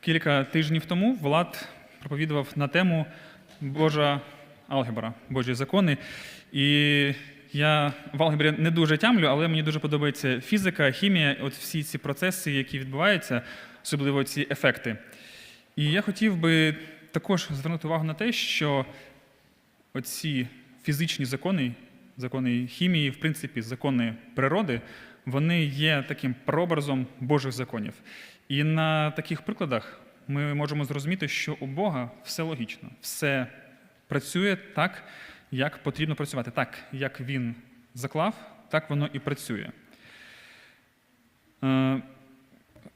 Кілька тижнів тому Влад проповідував на тему Божа алгебра, Божі закони. І я в алгебрі не дуже тямлю, але мені дуже подобається фізика, хімія, от всі ці процеси, які відбуваються, особливо ці ефекти. І я хотів би також звернути увагу на те, що оці фізичні закони, закони хімії, в принципі, закони природи, вони є таким прообразом Божих законів. І на таких прикладах ми можемо зрозуміти, що у Бога все логічно, все працює так, як потрібно працювати. Так, як він заклав, так воно і працює. Е,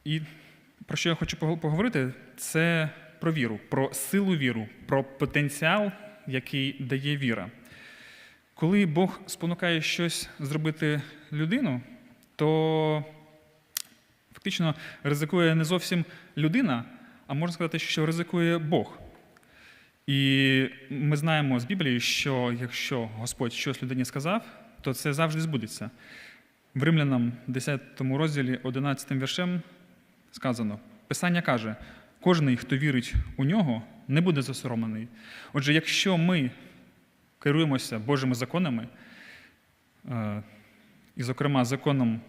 І про що я хочу поговорити, це про віру, про силу віру, про потенціал, який дає віра. Коли Бог спонукає щось зробити людину, то фактично ризикує не зовсім людина, а можна сказати, що ризикує Бог. І ми знаємо з Біблії, що якщо Господь щось людині сказав, то це завжди збудеться. В Римлянам, 10 розділі, 11 віршем сказано: Писання каже: кожний, хто вірить у нього, не буде засоромлений. Отже, якщо ми керуємося Божими законами, е, і, зокрема, законом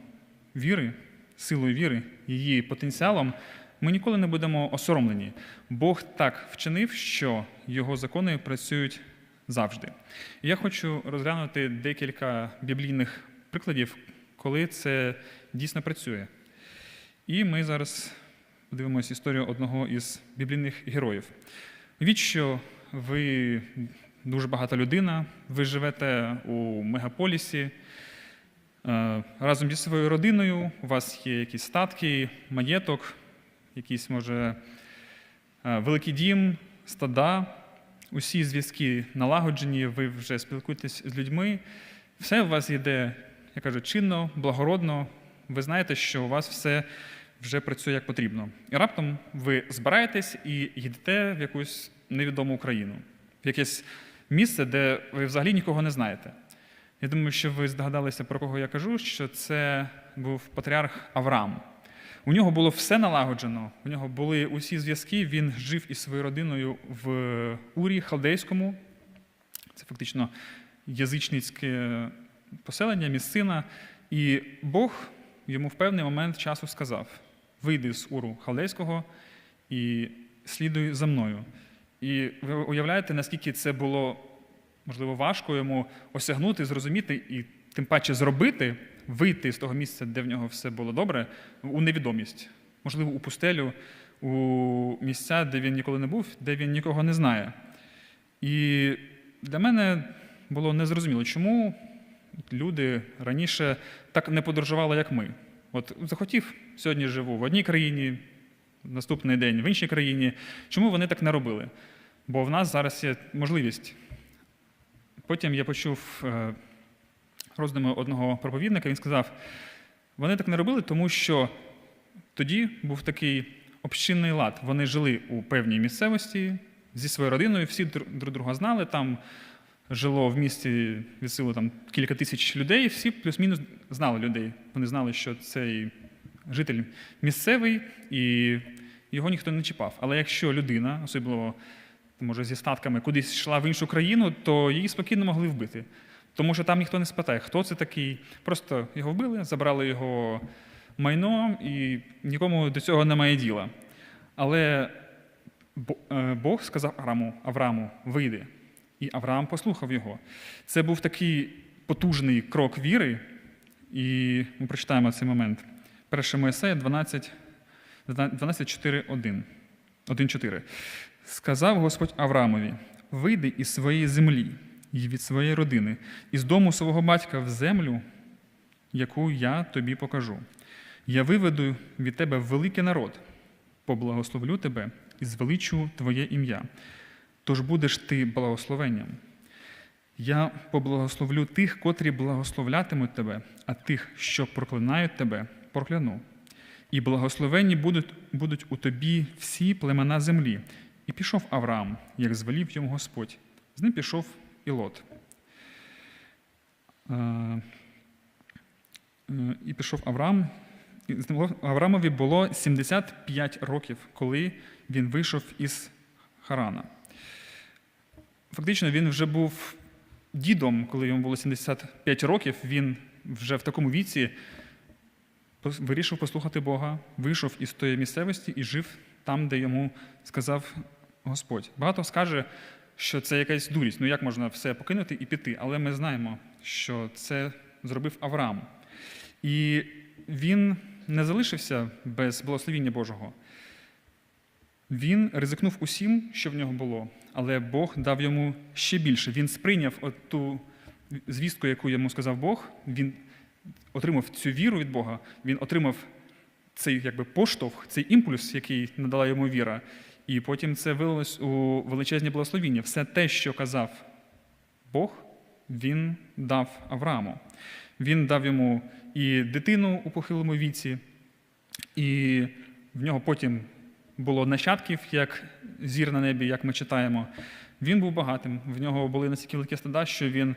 віри, силою віри, її потенціалом, ми ніколи не будемо осоромлені. Бог так вчинив, що його закони працюють завжди. Я хочу розглянути декілька біблійних прикладів, коли це дійсно працює. І ми зараз подивимося історію одного із біблійних героїв. Від що ви дуже багата людина, ви живете у мегаполісі, разом зі своєю родиною, у вас є якісь статки, маєток, якийсь, може, е, великий дім, стада, усі зв'язки налагоджені, ви вже спілкуєтесь з людьми, все у вас йде, я кажу, чинно, благородно, ви знаєте, що у вас все вже працює як потрібно. І раптом ви збираєтесь і йдете в якусь невідому країну, в якесь місце, де ви взагалі нікого не знаєте. Я думаю, що ви здогадалися, про кого я кажу, що це був патріарх Авраам. У нього було все налагоджено, у нього були усі зв'язки. Він жив із своєю родиною в Урі Халдейському. Це фактично язичницьке поселення, місцина. І Бог йому в певний момент часу сказав: вийди з Уру Халдейського і слідуй за мною. І ви уявляєте, наскільки це було можливо важко йому осягнути, зрозуміти і тим паче зробити, вийти з того місця, де в нього все було добре, у невідомість, можливо, у пустелю, у місця, де він ніколи не був, де він нікого не знає. І для мене було незрозуміло, чому люди раніше так не подорожували, як ми. От захотів, сьогодні живу в одній країні, наступний день в іншій країні. Чому вони так не робили? Бо в нас зараз є можливість. Потім я почув е, роздуми одного проповідника, він сказав: вони так не робили, тому що тоді був такий общинний лад. Вони жили у певній місцевості зі своєю родиною, всі друг друг друга знали. Там жило в місті від сили там кілька тисяч людей, всі плюс-мінус знали людей. Вони знали, що цей житель місцевий і його ніхто не чіпав. Але якщо людина, особливо може зі статками, кудись йшла в іншу країну, то її спокійно могли вбити. Тому що там ніхто не спитає, хто це такий. Просто його вбили, забрали його майно, і нікому до цього немає діла. Але е, Бог сказав Аврааму, Аврааму, вийди. І Авраам послухав його. Це був такий потужний крок віри, і ми прочитаємо цей момент. 1 Моїсея 12, 12 4, 1. 1.4. Сказав Господь Авраамові: вийди із своєї землі і від своєї родини, із дому свого батька в землю, яку я тобі покажу. Я виведу від тебе великий народ, поблагословлю тебе і звеличу твоє ім'я. Тож будеш ти благословенням. Я поблагословлю тих, котрі благословлятимуть тебе, а тих, що проклинають тебе, прокляну. І благословенні будуть, будуть у тобі всі племена землі. І пішов Авраам, як звелів йому Господь. З ним пішов і Лот. Е, е, І пішов Авраам Авраамові було 75 років, коли він вийшов із Харана. Фактично, він вже був дідом, коли йому було 75 років. Він вже в такому віці вирішив послухати Бога, вийшов із тої місцевості і жив там, де йому сказав Господь. Багато скаже, що це якась дурість. Ну як можна все покинути і піти? Але ми знаємо, що це зробив Авраам. І він не залишився без благословіння Божого. Він ризикнув усім, що в нього було, але Бог дав йому ще більше. Він сприйняв ту звістку, яку йому сказав Бог. Він отримав цю віру від Бога, він отримав цей якби, поштовх, цей імпульс, який надала йому віра. І потім це вилилось у величезні благословіння. Все те, що казав Бог, він дав Аврааму. Він дав йому і дитину у похилому віці, і в нього потім було нащадків, як зір на небі, як ми читаємо. Він був багатим, в нього були настільки великі стада, що він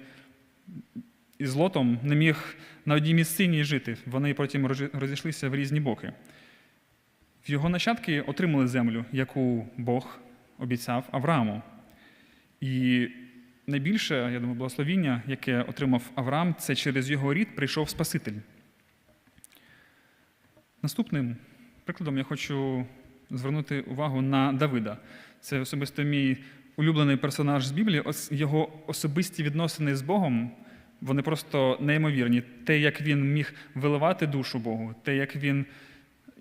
із лотом не міг на одній місцині жити. Вони потім розійшлися в різні боки. Його нащадки отримали землю, яку Бог обіцяв Аврааму. І найбільше, я думаю, благословіння, яке отримав Авраам, це через його рід прийшов Спаситель. Наступним прикладом я хочу звернути увагу на Давида. Це особисто мій улюблений персонаж з Біблії. Його особисті відносини з Богом вони просто неймовірні. Те, як він міг виливати душу Богу, те, як він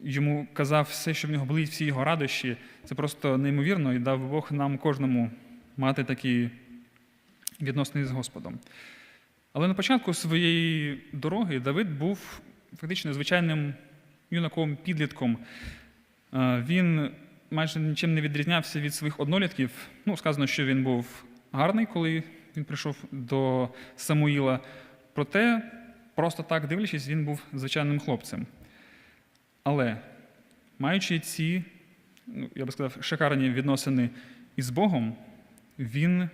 йому казав все, що в нього були, всі його радощі, це просто неймовірно, і дав Бог нам кожному мати такі відносини з Господом. Але на початку своєї дороги Давид був фактично звичайним юнаком, підлітком. Е, Він майже нічим не відрізнявся від своїх однолітків. Ну, сказано, що він був гарний, коли він прийшов до Самуїла. Проте, просто так дивлячись, він був звичайним хлопцем. Але маючи ці, ну, я би сказав, шикарні відносини із Богом, він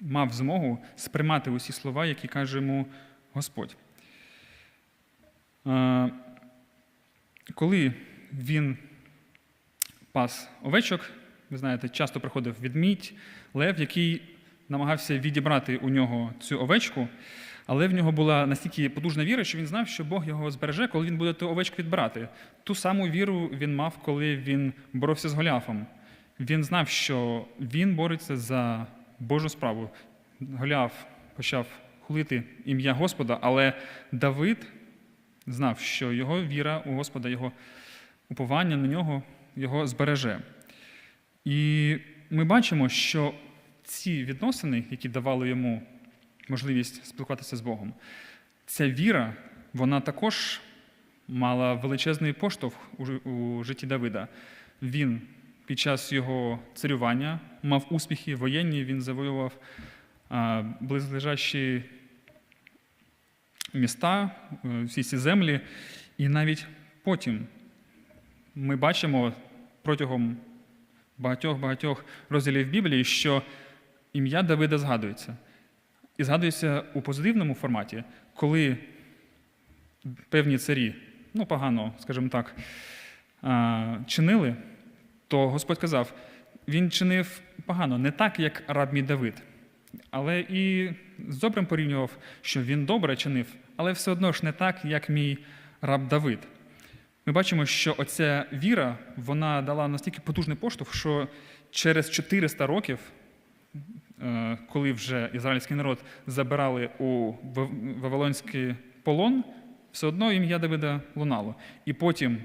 мав змогу сприймати усі слова, які каже йому Господь. Коли він пас овечок, ви знаєте, часто приходив відмідь, лев, який намагався відібрати у нього цю овечку, але в нього була настільки потужна віра, що він знав, що Бог його збереже, коли він буде ту овечку відбирати. Ту саму віру він мав, коли він боровся з Голіафом. Він знав, що він бореться за Божу справу. Голіаф почав хулити ім'я Господа, але Давид знав, що його віра у Господа, його уповання на нього його збереже. І ми бачимо, що ці відносини, які давали йому можливість спілкуватися з Богом, ця віра, вона також мала величезний поштовх у житті Давида. Він під час його царювання мав успіхи воєнні, він завоював близлежащі міста, е, всі ці землі, і навіть потім ми бачимо протягом багатьох-багатьох розділів Біблії, що ім'я Давида згадується. І згадується у позитивному форматі, коли певні царі, ну погано, скажімо так, чинили, то Господь казав, він чинив погано, не так, як раб мій Давид, але і з добрим порівнював, що він добре чинив, але все одно ж не так, як мій раб Давид. Ми бачимо, що оця віра вона дала настільки потужний поштовх, що через 400 років, коли вже ізраїльський народ забирали у Вав- Вавилонський полон, все одно ім'я Давида лунало. І потім,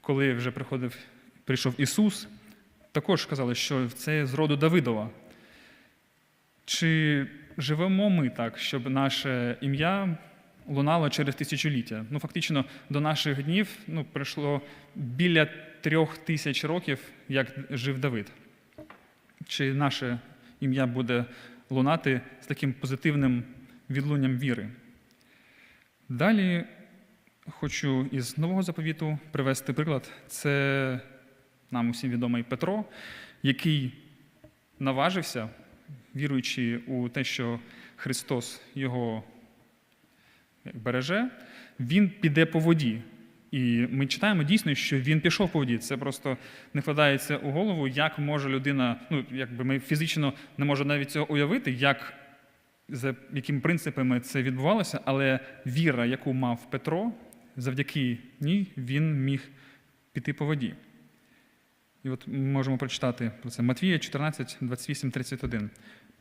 коли вже приходив, прийшов Ісус, також казали, що це з роду Давидова. Чи живемо ми так, щоб наше ім'я лунало через тисячоліття? Ну, фактично, до наших днів ну, пройшло біля трьох тисяч років, як жив Давид. Чи наше ім'я буде лунати з таким позитивним відлунням віри? Далі хочу із нового заповіту привести приклад. Це нам усім відомий Петро, який наважився, віруючи у те, що Христос його береже, він піде по воді. І ми читаємо дійсно, що він пішов по воді. Це просто не вкладається у голову, як може людина, ну якби ми фізично не можемо навіть цього уявити, як за якими принципами це відбувалося, але віра, яку мав Петро, завдяки ній він міг піти по воді. І от ми можемо прочитати про це Матвія 14, 28, 31.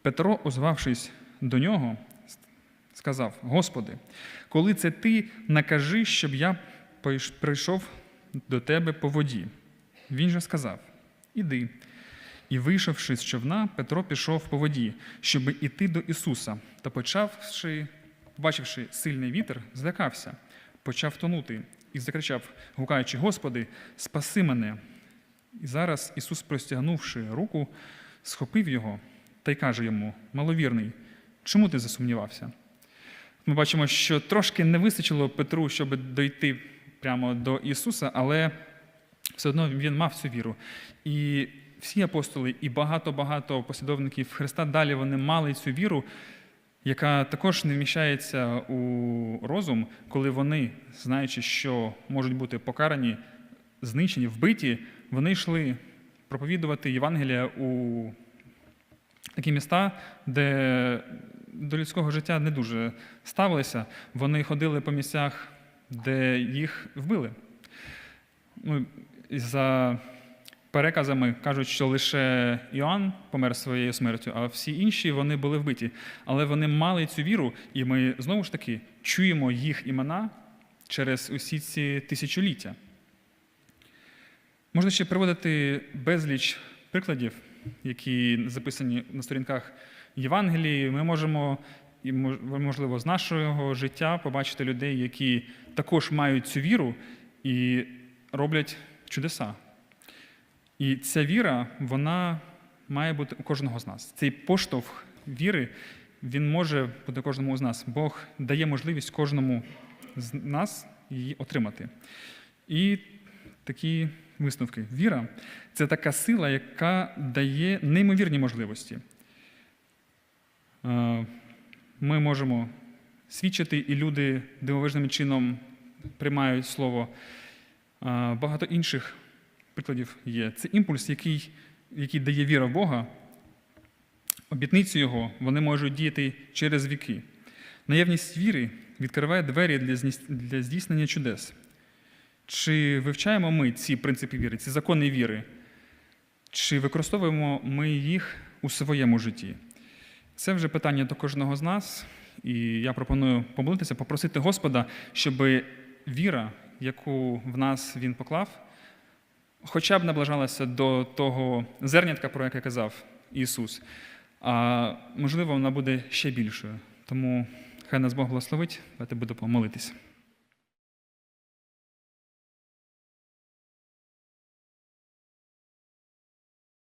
Петро, озвавшись до нього, сказав: Господи, коли це ти накажи, щоб я прийшов до тебе по воді. Він же сказав: Іди. І вийшовши з човна, Петро пішов по воді, щоб іти до Ісуса. Та почавши, побачивши сильний вітер, злякався, почав тонути і закричав, гукаючи: Господи, спаси мене. І зараз Ісус, простягнувши руку, схопив його та й каже йому: Маловірний, чому ти засумнівався? Ми бачимо, що трошки не вистачило Петру, щоб дойти прямо до Ісуса, але все одно він мав цю віру. І всі апостоли, і багато-багато послідовників Христа далі вони мали цю віру, яка також не вміщається у розум, коли вони, знаючи, що можуть бути покарані, знищені, вбиті, вони йшли проповідувати Євангелія у такі міста, де до людського життя не дуже ставилися. Вони ходили по місцях, де їх вбили. Ну, за переказами кажуть, що лише Іоанн помер своєю смертю, а всі інші вони були вбиті. Але вони мали цю віру, і ми знову ж таки чуємо їх імена через усі ці тисячоліття. Можна ще приводити безліч прикладів, які записані на сторінках Євангелії. Ми можемо, і можливо, з нашого життя побачити людей, які також мають цю віру і роблять чудеса. І ця віра, вона має бути у кожного з нас. Цей поштовх віри, він може бути кожному з нас. Бог дає можливість кожному з нас її отримати. І такі висновки. Віра це така сила, яка дає неймовірні можливості. Ми можемо свідчити, і люди дивовижним чином приймають слово. Багато інших прикладів є. Це імпульс, який, який дає віра в Бога. Обітницю Його вони можуть діяти через віки. Наявність віри відкриває двері для здійснення чудес. Чи вивчаємо ми ці принципи віри, ці закони віри? Чи використовуємо ми їх у своєму житті? Це вже питання до кожного з нас, і я пропоную помолитися, попросити Господа, щоб віра, яку в нас Він поклав, хоча б наближалася до того зернятка, про яке казав Ісус, а можливо, вона буде ще більшою. Тому хай нас Бог благословить, давайте буду помолитися.